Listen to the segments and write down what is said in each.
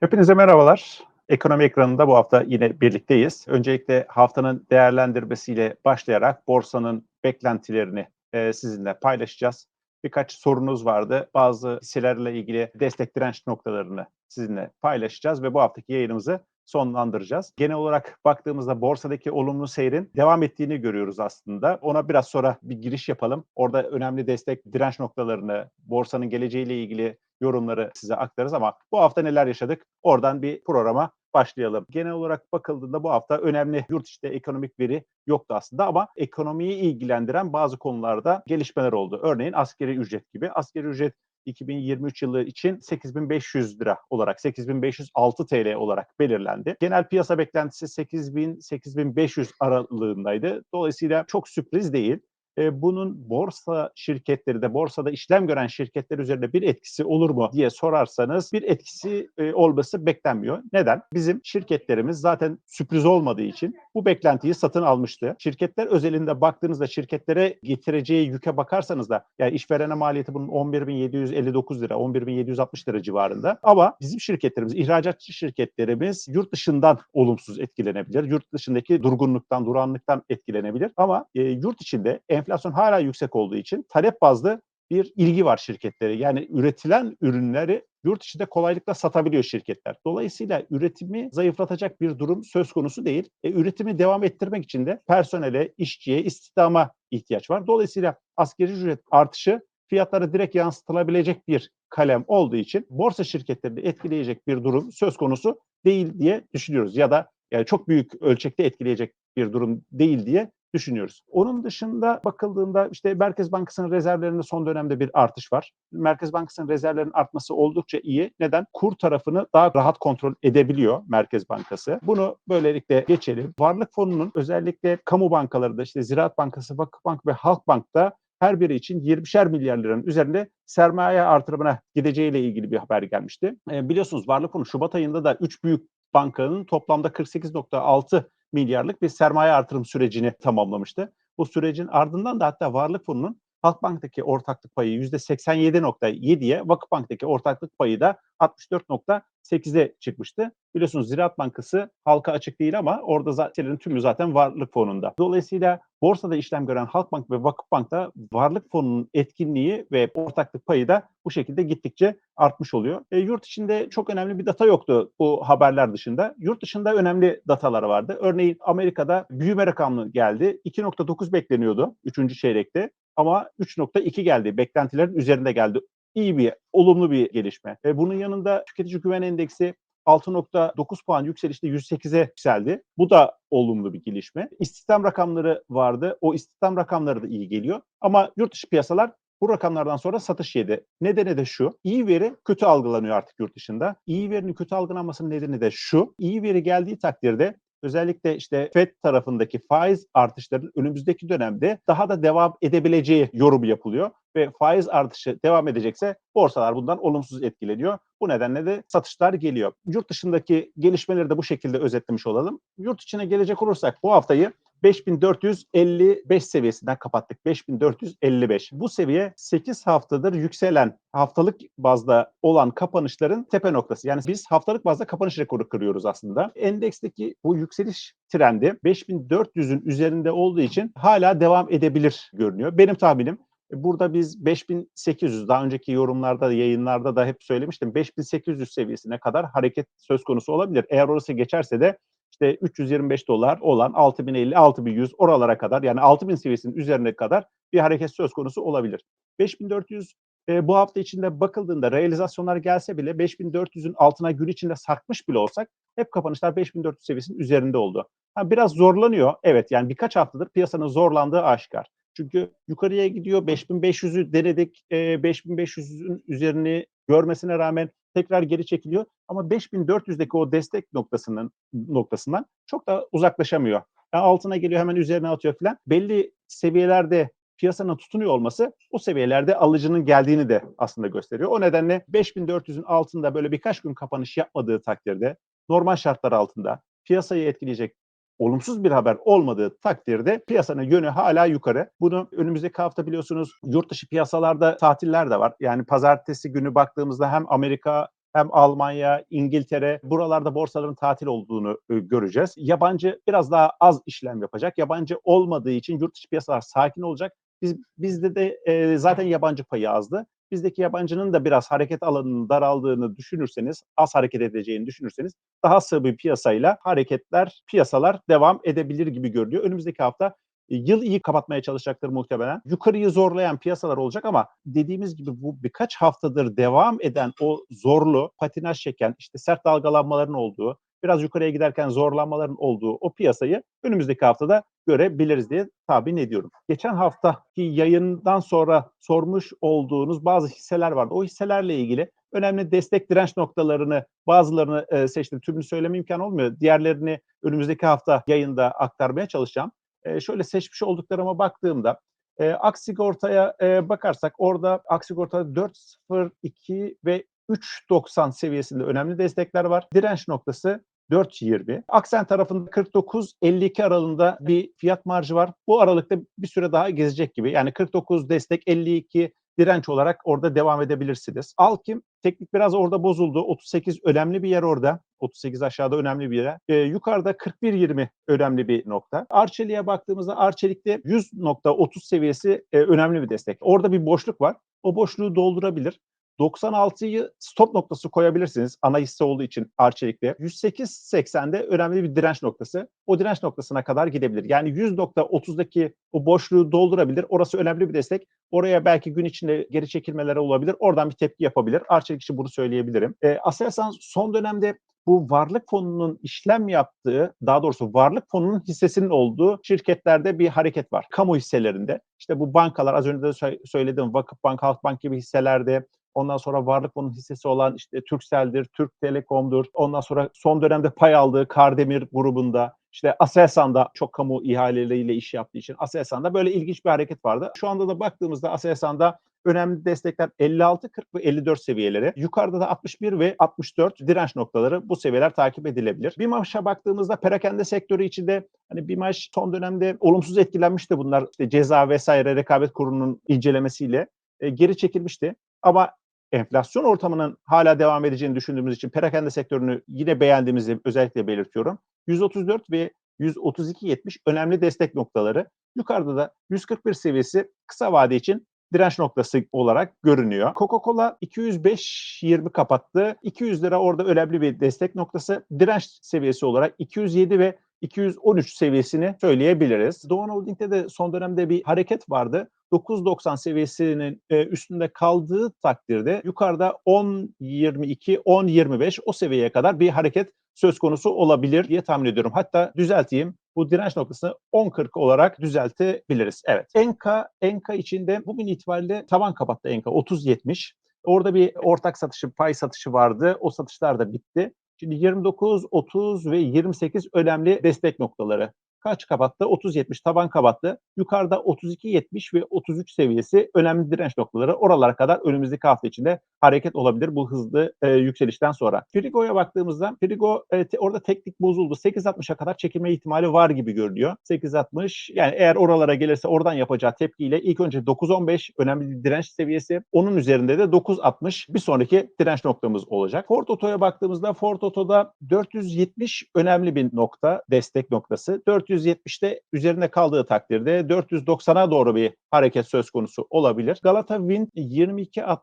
Hepinize merhabalar. Ekonomi ekranında bu hafta yine birlikteyiz. Öncelikle haftanın değerlendirmesiyle başlayarak borsanın beklentilerini e, sizinle paylaşacağız. Birkaç sorunuz vardı. Bazı hisselerle ilgili destek direnç noktalarını sizinle paylaşacağız ve bu haftaki yayınımızı sonlandıracağız. Genel olarak baktığımızda borsadaki olumlu seyrin devam ettiğini görüyoruz aslında. Ona biraz sonra bir giriş yapalım. Orada önemli destek direnç noktalarını, borsanın geleceğiyle ilgili yorumları size aktarırız ama bu hafta neler yaşadık? Oradan bir programa başlayalım. Genel olarak bakıldığında bu hafta önemli yurt içinde ekonomik veri yoktu aslında ama ekonomiyi ilgilendiren bazı konularda gelişmeler oldu. Örneğin askeri ücret gibi. Askeri ücret 2023 yılı için 8500 lira olarak 8506 TL olarak belirlendi. Genel piyasa beklentisi 8000 8500 aralığındaydı. Dolayısıyla çok sürpriz değil. Bunun borsa şirketleri de borsada işlem gören şirketler üzerinde bir etkisi olur mu diye sorarsanız bir etkisi olması beklenmiyor. Neden? Bizim şirketlerimiz zaten sürpriz olmadığı için bu beklentiyi satın almıştı. Şirketler özelinde baktığınızda şirketlere getireceği yüke bakarsanız da yani işverene maliyeti bunun 11.759 lira, 11.760 lira civarında. Ama bizim şirketlerimiz, ihracatçı şirketlerimiz yurt dışından olumsuz etkilenebilir. Yurt dışındaki durgunluktan, duranlıktan etkilenebilir. Ama e, yurt içinde enflasyon hala yüksek olduğu için talep bazlı bir ilgi var şirketlere. Yani üretilen ürünleri yurt içinde kolaylıkla satabiliyor şirketler. Dolayısıyla üretimi zayıflatacak bir durum söz konusu değil. E, üretimi devam ettirmek için de personele, işçiye, istihdama ihtiyaç var. Dolayısıyla askeri ücret artışı fiyatlara direkt yansıtılabilecek bir kalem olduğu için borsa şirketlerini etkileyecek bir durum söz konusu değil diye düşünüyoruz. Ya da yani çok büyük ölçekte etkileyecek bir durum değil diye düşünüyoruz. Onun dışında bakıldığında işte Merkez Bankası'nın rezervlerinde son dönemde bir artış var. Merkez Bankası'nın rezervlerinin artması oldukça iyi. Neden? Kur tarafını daha rahat kontrol edebiliyor Merkez Bankası. Bunu böylelikle geçelim. Varlık fonunun özellikle kamu bankalarında işte Ziraat Bankası, Vakıfbank ve Halkbank'ta her biri için 20'şer milyar liranın üzerinde sermaye artırımına gideceğiyle ilgili bir haber gelmişti. E, biliyorsunuz Varlık Fonu Şubat ayında da 3 büyük bankanın toplamda 48.6 milyarlık bir sermaye artırım sürecini tamamlamıştı. Bu sürecin ardından da hatta Varlık Fonu'nun Halkbank'taki ortaklık payı %87.7'ye, Vakıfbank'taki ortaklık payı da 64.8'e çıkmıştı. Biliyorsunuz Ziraat Bankası halka açık değil ama orada zaten tümü zaten Varlık Fonu'nda. Dolayısıyla borsada işlem gören Halkbank ve Vakıfbank'ta Varlık Fonu'nun etkinliği ve ortaklık payı da bu şekilde gittikçe artmış oluyor. E, yurt içinde çok önemli bir data yoktu bu haberler dışında. Yurt dışında önemli datalar vardı. Örneğin Amerika'da büyüme rakamı geldi. 2.9 bekleniyordu 3. çeyrekte ama 3.2 geldi. Beklentilerin üzerinde geldi. İyi bir, olumlu bir gelişme. Ve bunun yanında tüketici güven endeksi 6.9 puan yükselişte 108'e yükseldi. Bu da olumlu bir gelişme. İstihdam rakamları vardı. O istihdam rakamları da iyi geliyor. Ama yurt dışı piyasalar bu rakamlardan sonra satış yedi. Nedeni de şu. İyi veri kötü algılanıyor artık yurt dışında. İyi verinin kötü algılanmasının nedeni de şu. İyi veri geldiği takdirde özellikle işte FED tarafındaki faiz artışlarının önümüzdeki dönemde daha da devam edebileceği yorum yapılıyor ve faiz artışı devam edecekse borsalar bundan olumsuz etkileniyor. Bu nedenle de satışlar geliyor. Yurt dışındaki gelişmeleri de bu şekilde özetlemiş olalım. Yurt içine gelecek olursak bu haftayı 5455 seviyesinden kapattık. 5455. Bu seviye 8 haftadır yükselen haftalık bazda olan kapanışların tepe noktası. Yani biz haftalık bazda kapanış rekoru kırıyoruz aslında. Endeksteki bu yükseliş trendi 5400'ün üzerinde olduğu için hala devam edebilir görünüyor. Benim tahminim Burada biz 5800 daha önceki yorumlarda yayınlarda da hep söylemiştim 5800 seviyesine kadar hareket söz konusu olabilir. Eğer orası geçerse de işte 325 dolar olan 6050 6100 oralara kadar yani 6000 seviyesinin üzerine kadar bir hareket söz konusu olabilir. 5400 e, bu hafta içinde bakıldığında realizasyonlar gelse bile 5400'ün altına gün içinde sarkmış bile olsak hep kapanışlar 5400 seviyesinin üzerinde oldu. Ha, biraz zorlanıyor. Evet yani birkaç haftadır piyasanın zorlandığı aşikar. Çünkü yukarıya gidiyor 5500'ü denedik. E, 5500'ün üzerini görmesine rağmen tekrar geri çekiliyor. Ama 5400'deki o destek noktasının noktasından çok da uzaklaşamıyor. Yani altına geliyor hemen üzerine atıyor falan. Belli seviyelerde piyasanın tutunuyor olması o seviyelerde alıcının geldiğini de aslında gösteriyor. O nedenle 5400'ün altında böyle birkaç gün kapanış yapmadığı takdirde normal şartlar altında piyasayı etkileyecek olumsuz bir haber olmadığı takdirde piyasanın yönü hala yukarı. Bunu önümüzdeki hafta biliyorsunuz yurt dışı piyasalarda tatiller de var. Yani pazartesi günü baktığımızda hem Amerika hem Almanya, İngiltere buralarda borsaların tatil olduğunu e, göreceğiz. Yabancı biraz daha az işlem yapacak. Yabancı olmadığı için yurt dışı piyasalar sakin olacak. Biz bizde de e, zaten yabancı payı azdı. Bizdeki yabancının da biraz hareket alanının daraldığını düşünürseniz, az hareket edeceğini düşünürseniz daha sığ bir piyasayla hareketler, piyasalar devam edebilir gibi görünüyor. Önümüzdeki hafta e, yıl iyi kapatmaya çalışacaktır muhtemelen. Yukarıyı zorlayan piyasalar olacak ama dediğimiz gibi bu birkaç haftadır devam eden o zorlu, patinaj çeken, işte sert dalgalanmaların olduğu, biraz yukarıya giderken zorlanmaların olduğu o piyasayı önümüzdeki haftada görebiliriz diye tahmin ediyorum. Geçen haftaki yayından sonra sormuş olduğunuz bazı hisseler vardı. O hisselerle ilgili önemli destek direnç noktalarını bazılarını e, seçtim. Tümünü söyleme imkanı olmuyor. Diğerlerini önümüzdeki hafta yayında aktarmaya çalışacağım. E, şöyle seçmiş olduklarıma baktığımda e, Aksigorta'ya e, bakarsak orada Aksigorta'da 4.02 ve 3.90 seviyesinde önemli destekler var. Direnç noktası 4.20. Aksen tarafında 49-52 aralığında bir fiyat marjı var. Bu aralıkta bir süre daha gezecek gibi. Yani 49 destek 52 direnç olarak orada devam edebilirsiniz. Alkim teknik biraz orada bozuldu. 38 önemli bir yer orada. 38 aşağıda önemli bir yer. Ee, yukarıda 41.20 önemli bir nokta. Arçelik'e baktığımızda Arçelik'te 100.30 seviyesi e, önemli bir destek. Orada bir boşluk var. O boşluğu doldurabilir. 96'yı stop noktası koyabilirsiniz ana hisse olduğu için Arçelik'te. 108.80'de önemli bir direnç noktası. O direnç noktasına kadar gidebilir. Yani 100.30'daki o boşluğu doldurabilir. Orası önemli bir destek. Oraya belki gün içinde geri çekilmeleri olabilir. Oradan bir tepki yapabilir. Arçelik için bunu söyleyebilirim. E, Aselsan son dönemde bu varlık fonunun işlem yaptığı, daha doğrusu varlık fonunun hissesinin olduğu şirketlerde bir hareket var. Kamu hisselerinde. İşte bu bankalar az önce de söyledim Vakıfbank, Halkbank gibi hisselerde Ondan sonra varlık fonun hissesi olan işte Turkcell'dir, Türk Telekom'dur. Ondan sonra son dönemde pay aldığı Kardemir grubunda işte Aselsan'da çok kamu ihaleleriyle iş yaptığı için Aselsan'da böyle ilginç bir hareket vardı. Şu anda da baktığımızda Aselsan'da önemli destekler 56, 40 ve 54 seviyeleri. Yukarıda da 61 ve 64 direnç noktaları bu seviyeler takip edilebilir. BİMAŞ'a baktığımızda perakende sektörü içinde hani BİMAŞ son dönemde olumsuz etkilenmişti bunlar işte ceza vesaire rekabet kurulunun incelemesiyle e, geri çekilmişti. Ama enflasyon ortamının hala devam edeceğini düşündüğümüz için perakende sektörünü yine beğendiğimizi özellikle belirtiyorum. 134 ve 132.70 önemli destek noktaları. Yukarıda da 141 seviyesi kısa vade için direnç noktası olarak görünüyor. Coca-Cola 205.20 kapattı. 200 lira orada önemli bir destek noktası. Direnç seviyesi olarak 207 ve 213 seviyesini söyleyebiliriz. Doğan Holding'de de son dönemde bir hareket vardı. 9.90 seviyesinin e, üstünde kaldığı takdirde yukarıda 10.22, 10.25 o seviyeye kadar bir hareket söz konusu olabilir diye tahmin ediyorum. Hatta düzelteyim. Bu direnç noktasını 10.40 olarak düzeltebiliriz. Evet. Enka, Enka içinde bugün itibariyle taban kapattı Enka 30.70. Orada bir ortak satışı, pay satışı vardı. O satışlar da bitti. Şimdi 29, 30 ve 28 önemli destek noktaları kaç kapattı? 30-70 taban kapattı. Yukarıda 32-70 ve 33 seviyesi önemli direnç noktaları. Oralara kadar önümüzdeki hafta içinde hareket olabilir bu hızlı e, yükselişten sonra. Frigo'ya baktığımızda Frigo e, te, orada teknik bozuldu. 8.60'a kadar çekilme ihtimali var gibi görünüyor. 8.60 yani eğer oralara gelirse oradan yapacağı tepkiyle ilk önce 9.15 önemli bir direnç seviyesi. Onun üzerinde de 9.60 bir sonraki direnç noktamız olacak. Ford Oto'ya baktığımızda Ford Oto'da 470 önemli bir nokta, destek noktası. 400 470'te üzerinde kaldığı takdirde 490'a doğru bir hareket söz konusu olabilir. Galata Wind 22.60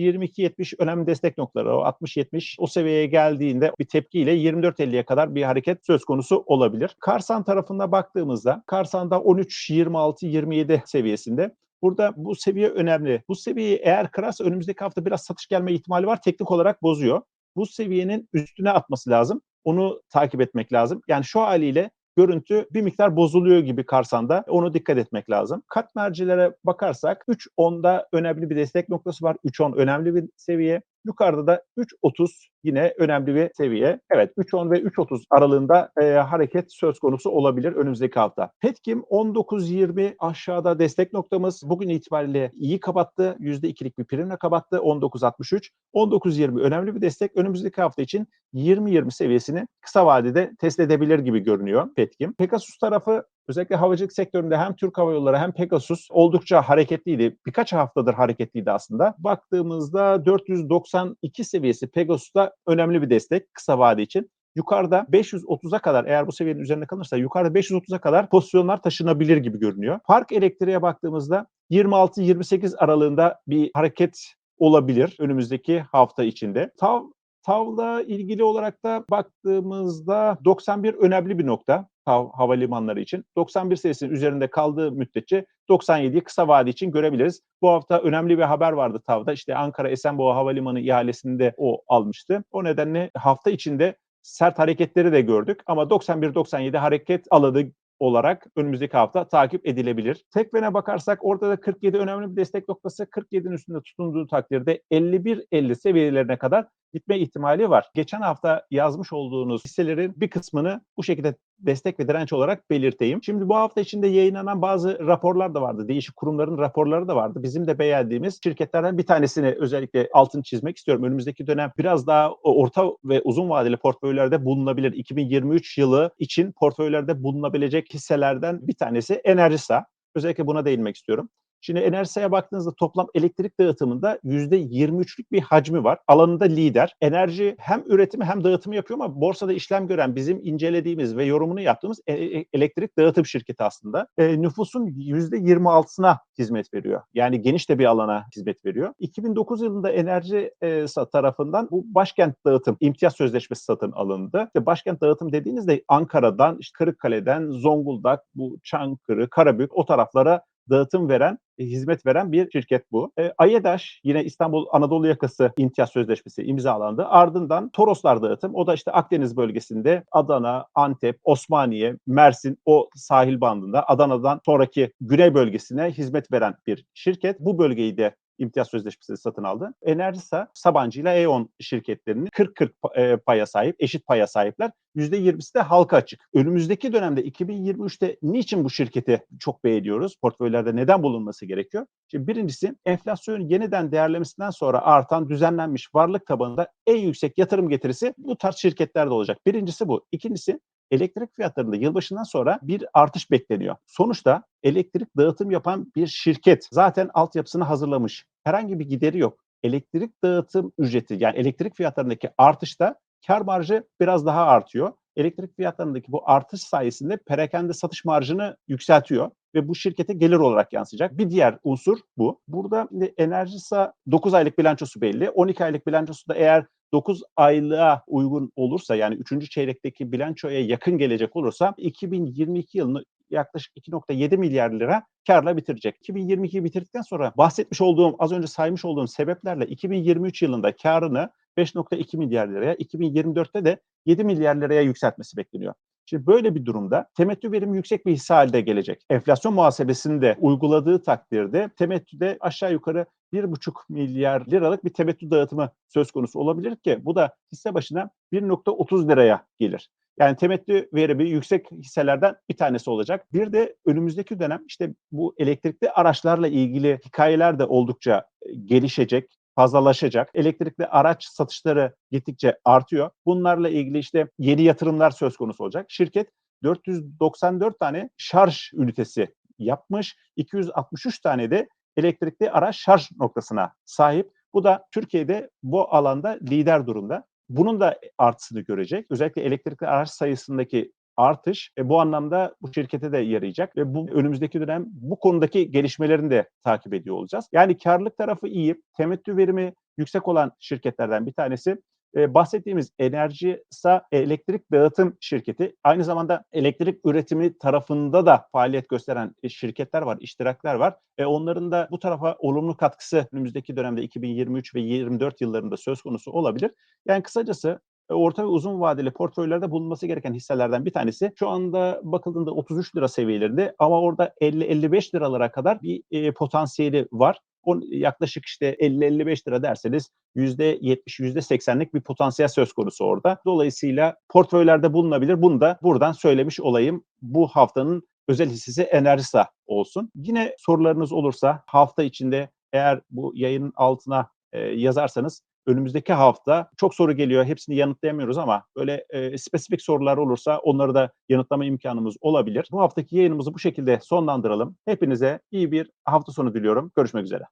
22.70 önemli destek noktaları o 60-70 o seviyeye geldiğinde bir tepkiyle 24.50'ye kadar bir hareket söz konusu olabilir. Karsan tarafında baktığımızda Karsan'da 13 26 27 seviyesinde Burada bu seviye önemli. Bu seviyeyi eğer kırarsa önümüzdeki hafta biraz satış gelme ihtimali var. Teknik olarak bozuyor. Bu seviyenin üstüne atması lazım. Onu takip etmek lazım. Yani şu haliyle görüntü bir miktar bozuluyor gibi Karsan'da. Onu dikkat etmek lazım. Kat mercilere bakarsak 3.10'da önemli bir destek noktası var. 3.10 önemli bir seviye. Yukarıda da 3.30 yine önemli bir seviye. Evet 3.10 ve 3.30 aralığında e, hareket söz konusu olabilir önümüzdeki hafta. Petkim 19.20 aşağıda destek noktamız. Bugün itibariyle iyi kapattı. %2'lik bir primle kapattı. 19.63. 19.20 önemli bir destek. Önümüzdeki hafta için 20-20 seviyesini kısa vadede test edebilir gibi görünüyor Petkim. Pegasus tarafı özellikle havacılık sektöründe hem Türk Hava Yolları hem Pegasus oldukça hareketliydi. Birkaç haftadır hareketliydi aslında. Baktığımızda 492 seviyesi Pegasus'ta önemli bir destek kısa vade için. Yukarıda 530'a kadar eğer bu seviyenin üzerinde kalırsa yukarıda 530'a kadar pozisyonlar taşınabilir gibi görünüyor. Park elektriğe baktığımızda 26-28 aralığında bir hareket olabilir önümüzdeki hafta içinde. Tav Tavla ilgili olarak da baktığımızda 91 önemli bir nokta Tav havalimanları için. 91 seviyesinin üzerinde kaldığı müddetçe 97'yi kısa vade için görebiliriz. Bu hafta önemli bir haber vardı Tav'da. İşte Ankara Esenboğa Havalimanı ihalesinde o almıştı. O nedenle hafta içinde sert hareketleri de gördük ama 91-97 hareket alanı olarak önümüzdeki hafta takip edilebilir. Tekven'e bakarsak orada da 47 önemli bir destek noktası. 47'nin üstünde tutunduğu takdirde 51-50 seviyelerine kadar gitme ihtimali var. Geçen hafta yazmış olduğunuz hisselerin bir kısmını bu şekilde destek ve direnç olarak belirteyim. Şimdi bu hafta içinde yayınlanan bazı raporlar da vardı. Değişik kurumların raporları da vardı. Bizim de beğendiğimiz şirketlerden bir tanesini özellikle altını çizmek istiyorum. Önümüzdeki dönem biraz daha orta ve uzun vadeli portföylerde bulunabilir. 2023 yılı için portföylerde bulunabilecek hisselerden bir tanesi Enerjisa. Özellikle buna değinmek istiyorum. Şimdi Enerjisa'ya baktığınızda toplam elektrik dağıtımında %23'lük bir hacmi var. Alanında lider. Enerji hem üretimi hem dağıtımı yapıyor ama borsada işlem gören bizim incelediğimiz ve yorumunu yaptığımız e, e, elektrik dağıtım şirketi aslında. E, nüfusun %26'sına hizmet veriyor. Yani geniş de bir alana hizmet veriyor. 2009 yılında enerji e, tarafından bu başkent dağıtım imtiyaz sözleşmesi satın alındı. İşte başkent dağıtım dediğinizde Ankara'dan, işte Kırıkkale'den, Zonguldak, bu Çankırı, Karabük o taraflara dağıtım veren, e, hizmet veren bir şirket bu. E, AYEDAŞ yine İstanbul Anadolu Yakası imtiyaz sözleşmesi imzalandı. Ardından Toroslar dağıtım. O da işte Akdeniz bölgesinde Adana, Antep, Osmaniye, Mersin o sahil bandında Adana'dan sonraki güney bölgesine hizmet veren bir şirket. Bu bölgeyi de imtiyaz sözleşmesi satın aldı. Enerjisa Sabancı ile E.ON şirketlerinin 40-40 e, paya sahip, eşit paya sahipler. %20'si de halka açık. Önümüzdeki dönemde 2023'te niçin bu şirketi çok beğeniyoruz? Portföylerde neden bulunması gerekiyor? Şimdi birincisi enflasyonun yeniden değerlemesinden sonra artan düzenlenmiş varlık tabanında en yüksek yatırım getirisi bu tarz şirketlerde olacak. Birincisi bu. İkincisi elektrik fiyatlarında yılbaşından sonra bir artış bekleniyor. Sonuçta elektrik dağıtım yapan bir şirket zaten altyapısını hazırlamış. Herhangi bir gideri yok. Elektrik dağıtım ücreti yani elektrik fiyatlarındaki artışta kar marjı biraz daha artıyor. Elektrik fiyatlarındaki bu artış sayesinde perakende satış marjını yükseltiyor ve bu şirkete gelir olarak yansıyacak. Bir diğer unsur bu. Burada Enerjisa 9 aylık bilançosu belli. 12 aylık bilançosu da eğer 9 aylığa uygun olursa yani 3. çeyrekteki bilançoya yakın gelecek olursa 2022 yılını yaklaşık 2.7 milyar lira karla bitirecek. 2022'yi bitirdikten sonra bahsetmiş olduğum az önce saymış olduğum sebeplerle 2023 yılında karını 5.2 milyar liraya, 2024'te de 7 milyar liraya yükseltmesi bekleniyor. Şimdi böyle bir durumda temettü verimi yüksek bir hisse halde gelecek. Enflasyon muhasebesini de uyguladığı takdirde temettüde aşağı yukarı 1,5 milyar liralık bir temettü dağıtımı söz konusu olabilir ki bu da hisse başına 1.30 liraya gelir. Yani temettü verimi yüksek hisselerden bir tanesi olacak. Bir de önümüzdeki dönem işte bu elektrikli araçlarla ilgili hikayeler de oldukça gelişecek fazlalaşacak. Elektrikli araç satışları gittikçe artıyor. Bunlarla ilgili işte yeni yatırımlar söz konusu olacak. Şirket 494 tane şarj ünitesi yapmış. 263 tane de elektrikli araç şarj noktasına sahip. Bu da Türkiye'de bu alanda lider durumda. Bunun da artısını görecek. Özellikle elektrikli araç sayısındaki artış e, bu anlamda bu şirkete de yarayacak ve bu önümüzdeki dönem bu konudaki gelişmelerini de takip ediyor olacağız. Yani karlılık tarafı iyi, temettü verimi yüksek olan şirketlerden bir tanesi. Ee, bahsettiğimiz Enerjisa elektrik dağıtım şirketi aynı zamanda elektrik üretimi tarafında da faaliyet gösteren e, şirketler var, iştirakler var. E, onların da bu tarafa olumlu katkısı önümüzdeki dönemde 2023 ve 2024 yıllarında söz konusu olabilir. Yani kısacası orta ve uzun vadeli portföylerde bulunması gereken hisselerden bir tanesi. Şu anda bakıldığında 33 lira seviyelerinde ama orada 50-55 liralara kadar bir e, potansiyeli var. on, yaklaşık işte 50-55 lira derseniz %70, %80'lik bir potansiyel söz konusu orada. Dolayısıyla portföylerde bulunabilir. Bunu da buradan söylemiş olayım. Bu haftanın özel hissesi Enerjisa olsun. Yine sorularınız olursa hafta içinde eğer bu yayının altına e, yazarsanız önümüzdeki hafta çok soru geliyor. Hepsini yanıtlayamıyoruz ama böyle e, spesifik sorular olursa onları da yanıtlama imkanımız olabilir. Bu haftaki yayınımızı bu şekilde sonlandıralım. Hepinize iyi bir hafta sonu diliyorum. Görüşmek üzere.